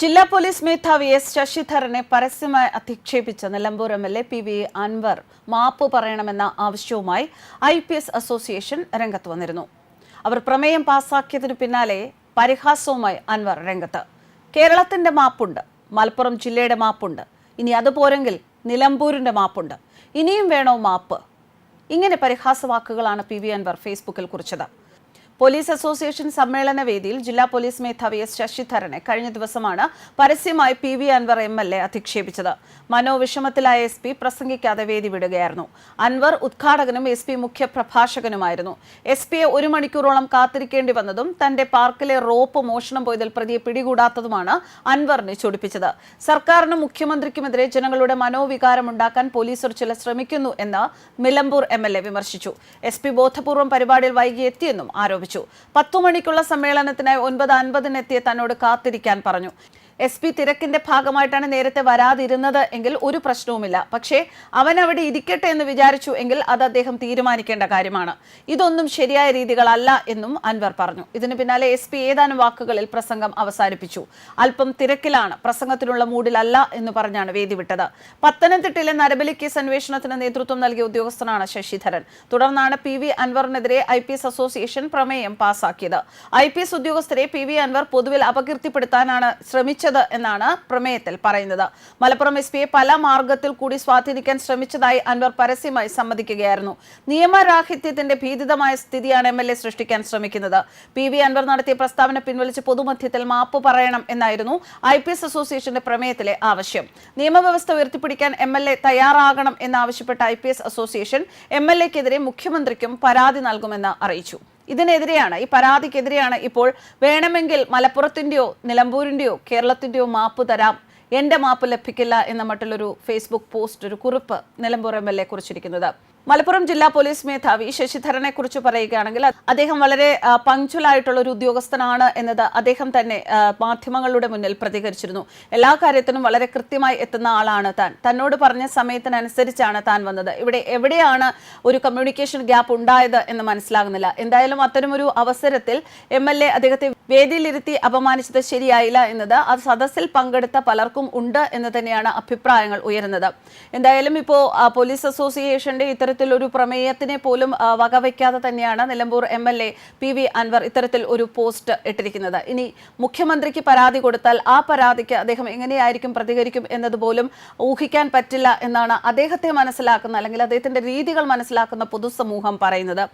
ജില്ലാ പോലീസ് മേധാവി എസ് ശശിധരനെ പരസ്യമായി അധിക്ഷേപിച്ച Nilambur M L A P V Anvar മാപ്പ് പറയണമെന്ന ആവശ്യവുമായി ഐ പി എസ് അസോസിയേഷൻ രംഗത്ത് വന്നിരുന്നു. അവർ പ്രമേയം പാസാക്കിയതിനു പിന്നാലെ പരിഹാസവുമായി അൻവർ രംഗത്ത്. കേരളത്തിന്റെ മാപ്പുണ്ട് മലപ്പുറം ജില്ലയുടെ മാപ്പുണ്ട് ഇനി അതുപോരെങ്കിൽ നിലമ്പൂരിന്റെ മാപ്പുണ്ട്. ഇനിയും വേണോ മാപ്പ്? ഇങ്ങനെ പരിഹാസവാക്കുകളാണ് പി വി അൻവർ ഫേസ്ബുക്കിൽ കുറിച്ചത്. പോലീസ് അസോസിയേഷൻ സമ്മേളന വേദിയിൽ ജില്ലാ പോലീസ് മേധാവി എസ് ശശിധരനെ കഴിഞ്ഞ ദിവസമാണ് പരസ്യമായി P V Anvar M L A അധിക്ഷേപിച്ചത്. മനോവിഷമത്തിലായ എസ് പി പ്രസംഗിക്കാതെ വേദി വിടുകയായിരുന്നു. അൻവർ ഉദ്ഘാടകനും എസ് പി മുഖ്യ പ്രഭാഷകനുമായിരുന്നു. എസ് പിയെ ഒരു മണിക്കൂറോളം കാത്തിരിക്കേണ്ടി വന്നതും തന്റെ പാർക്കിലെ റോപ്പ് മോഷണം പോയതിൽ പ്രതിയെ പിടികൂടാത്തതുമാണ് അൻവറിനെ ചൊടിപ്പിച്ചത്. സർക്കാരിനും മുഖ്യമന്ത്രിക്കുമെതിരെ ജനങ്ങളുടെ മനോവികാരമുണ്ടാക്കാൻ പോലീസ് ഒരു ചില ശ്രമിക്കുന്നു എന്ന് നിലമ്പൂർ എം എൽ എ വിമർശിച്ചു. എസ് പി ബോധപൂർവം പരിപാടിയിൽ വൈകി എത്തിയെന്നും ആരോപിച്ചു. പത്തു മണിക്കുള്ള സമ്മേളനത്തിനായി ഒൻപത് അൻപതിനെത്തിയ തന്നോട് കാത്തിരിക്കാൻ പറഞ്ഞു. എസ് പി തിരക്കിന്റെ ഭാഗമായിട്ടാണ് നേരത്തെ വരാതിരുന്നത് എങ്കിൽ ഒരു പ്രശ്നവുമില്ല. പക്ഷേ അവൻ അവിടെ ഇരിക്കട്ടെ എന്ന് വിചാരിച്ചു എങ്കിൽ അത് അദ്ദേഹം തീരുമാനിക്കേണ്ട കാര്യമാണ്. ഇതൊന്നും ശരിയായ രീതികളല്ല എന്നും അൻവർ പറഞ്ഞു. ഇതിന് പിന്നാലെ എസ് പി ഏതാനും വാക്കുകളിൽ പ്രസംഗം അവസാനിപ്പിച്ചു. അല്പം തിരക്കിലാണ് പ്രസംഗത്തിനുള്ള മൂഡിലല്ല എന്ന് പറഞ്ഞാണ് വേദി വിട്ടത്. പത്തനംതിട്ടയിലെ നരബലി കേസ് അന്വേഷണത്തിന് നേതൃത്വം നൽകിയ ഉദ്യോഗസ്ഥനാണ് ശശിധരൻ. തുടർന്നാണ് പി വി അൻവറിനെതിരെ ഐ പി എസ് അസോസിയേഷൻ പ്രമേയം പാസാക്കിയത്. ഐ പി എസ് ഉദ്യോഗസ്ഥരെ പി വി അൻവർ പൊതുവിൽ അപകീർത്തിപ്പെടുത്താനാണ് ശ്രമിച്ചത്. എന്നാണ് പ്രമേയത്തിൽ പറയുന്നത്. മലപ്പുറം എസ് പിയെ പല മാർഗത്തിൽ കൂടി സ്വാധീനിക്കാൻ ശ്രമിച്ചതായി അൻവർ പരസ്യമായി സമ്മതിക്കുകയായിരുന്നു. നിയമരാഹിത്യത്തിന്റെ ഭീതിതമായ സ്ഥിതിയാണ് എം എൽ എ സൃഷ്ടിക്കാൻ ശ്രമിക്കുന്നത്. പി വി അൻവർ നടത്തിയ പ്രസ്താവന പിൻവലിച്ച് പൊതുമധ്യത്തിൽ മാപ്പ് പറയണം എന്നായിരുന്നു ഐ പി എസ് അസോസിയേഷന്റെ പ്രമേയത്തിലെ ആവശ്യം. നിയമവ്യവസ്ഥ ഉയർത്തിപ്പിടിക്കാൻ എം എൽ എ തയ്യാറാകണം എന്നാവശ്യപ്പെട്ട I P S association M L എക്കെതിരെ മുഖ്യമന്ത്രിക്കും പരാതി നൽകുമെന്ന് അറിയിച്ചു. ഇതിനെതിരെയാണ് ഈ പരാതിക്കെതിരെയാണ് ഇപ്പോൾ വേണമെങ്കിൽ മലപ്പുറത്തിന്റെയോ നിലമ്പൂരിന്റെയോ കേരളത്തിന്റെയോ മാപ്പ് തരാം. എന്റെ മാപ്പ് ലഭിക്കില്ല എന്ന മട്ടിലൊരു ഫേസ്ബുക്ക് പോസ്റ്റ് ഒരു കുറിപ്പ് നിലമ്പൂർ എം എൽ എ കുറിച്ചിരിക്കുന്നത്. മലപ്പുറം ജില്ലാ പോലീസ് മേധാവി ശശിധരനെ കുറിച്ച് പറയുകയാണെങ്കിൽ അദ്ദേഹം വളരെ പങ്ക്ച്വൽ ആയിട്ടുള്ള ഒരു ഉദ്യോഗസ്ഥനാണ് എന്നത് അദ്ദേഹം തന്നെ മാധ്യമങ്ങളുടെ മുന്നിൽ പ്രതികരിച്ചിരുന്നു. എല്ലാ കാര്യത്തിനും വളരെ കൃത്യമായി എത്തുന്ന ആളാണ് താൻ. തന്നോട് പറഞ്ഞ സമയത്തിനനുസരിച്ചാണ് താൻ വന്നത്. ഇവിടെ എവിടെയാണ് ഒരു കമ്മ്യൂണിക്കേഷൻ ഗ്യാപ്പ് ഉണ്ടായത് എന്ന് മനസ്സിലാകുന്നില്ല. എന്തായാലും അത്തരമൊരു അവസരത്തിൽ എം എൽ എ അദ്ദേഹത്തെ വേദിയിലിരുത്തി അപമാനിച്ചത് ശരിയായില്ല എന്നത് ആ സദസ്സിൽ പങ്കെടുത്ത പലർക്കും ഉണ്ട് എന്ന് തന്നെയാണ് അഭിപ്രായങ്ങൾ ഉയരുന്നത്. എന്തായാലും ഇപ്പോൾ പോലീസ് അസോസിയേഷന്റെ ഇത്തരത്തിലൊരു പ്രമേയത്തിനെ പോലും വകവയ്ക്കാതെ തന്നെയാണ് Nilambur M L A P V Anvar ഇത്തരത്തിൽ ഒരു പോസ്റ്റ് ഇട്ടിരിക്കുന്നത്. ഇനി മുഖ്യമന്ത്രിക്ക് പരാതി കൊടുത്താൽ ആ പരാതിക്ക് അദ്ദേഹം എങ്ങനെയായിരിക്കും പ്രതികരിക്കും എന്നതുപോലും ഊഹിക്കാൻ പറ്റില്ല എന്നാണ് അദ്ദേഹത്തെ മനസ്സിലാക്കുന്ന അല്ലെങ്കിൽ അദ്ദേഹത്തിന്റെ രീതികൾ മനസ്സിലാക്കുന്ന പൊതുസമൂഹം പറയുന്നത്.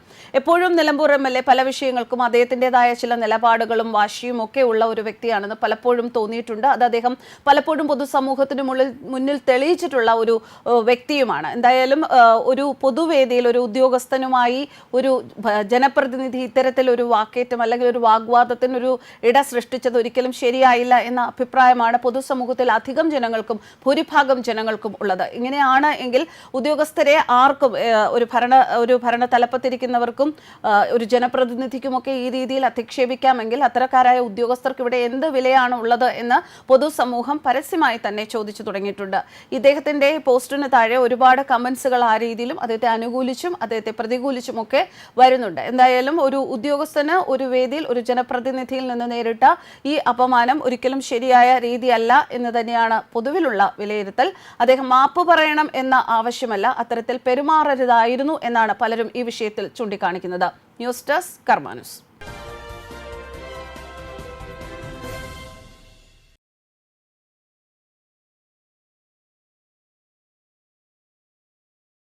എപ്പോഴും നിലമ്പൂർ എം എൽ എ പല വിഷയങ്ങൾക്കും അദ്ദേഹത്തിന്റെതായ ചില നിലപാടുകളും വാശിയും ഒക്കെ ഉള്ള ഒരു വ്യക്തിയാണെന്ന് പലപ്പോഴും തോന്നിയിട്ടുണ്ട്. അത് അദ്ദേഹം പലപ്പോഴും പൊതുസമൂഹത്തിന് മുന്നിൽ മുന്നിൽ തെളിയിച്ചിട്ടുള്ള ഒരു വ്യക്തിയുമാണ്. എന്തായാലും ഒരു പൊതുവേദിയിൽ ഒരു ഉദ്യോഗസ്ഥനുമായി ഒരു ജനപ്രതിനിധി ഇത്തരത്തിൽ ഒരു വാക്കേറ്റം അല്ലെങ്കിൽ ഒരു വാഗ്വാദത്തിനൊരു ഇട സൃഷ്ടിച്ചത് ഒരിക്കലും ശരിയായില്ല എന്ന അഭിപ്രായമാണ് പൊതുസമൂഹത്തിൽ അധികം ജനങ്ങൾക്കും ഭൂരിഭാഗം ജനങ്ങൾക്കും ഉള്ളത്. ഇങ്ങനെയാണ് എങ്കിൽ ഉദ്യോഗസ്ഥരെ ആർക്കും ഒരു ഭരണ ഒരു ഭരണ തലപ്പത്തിരിക്കുന്നവർക്കും ഒരു ജനപ്രതിനിധിക്കുമൊക്കെ ഈ രീതിയിൽ അധിക്ഷേപിക്കാമെങ്കിൽ അത്തരക്കാരായ ഉദ്യോഗസ്ഥർക്ക് ഇവിടെ എന്ത് വിലയാണ് ഉള്ളത് എന്ന് പൊതുസമൂഹം പരസ്യമായി തന്നെ ചോദിച്ചു തുടങ്ങിയിട്ടുണ്ട്. ഇദ്ദേഹത്തിന്റെ പോസ്റ്റിന് താഴെ ഒരുപാട് കമന്റ്സുകൾ ആ രീതിയിലും അദ്ദേഹത്തെ അനുകൂലിച്ചും അദ്ദേഹത്തെ പ്രതികൂലിച്ചും ഒക്കെ വരുന്നുണ്ട്. എന്തായാലും ഒരു ഉദ്യോഗസ്ഥന് ഒരു വേദിയിൽ ഒരു ജനപ്രതിനിധിയിൽ നിന്ന് നേരിട്ട ഈ അപമാനം ഒരിക്കലും ശരിയായ രീതിയല്ല എന്ന് തന്നെയാണ് പൊതുവിലുള്ള വിലയിരുത്തൽ. അദ്ദേഹം മാപ്പ് പറയണം എന്ന ആവശ്യമല്ല അത്തരത്തിൽ പെരുമാറരുതായിരുന്നു എന്നാണ് പലരും ഈ വിഷയത്തിൽ ചൂണ്ടിക്കാണിക്കുന്നത്. News desk കർമാനുസ്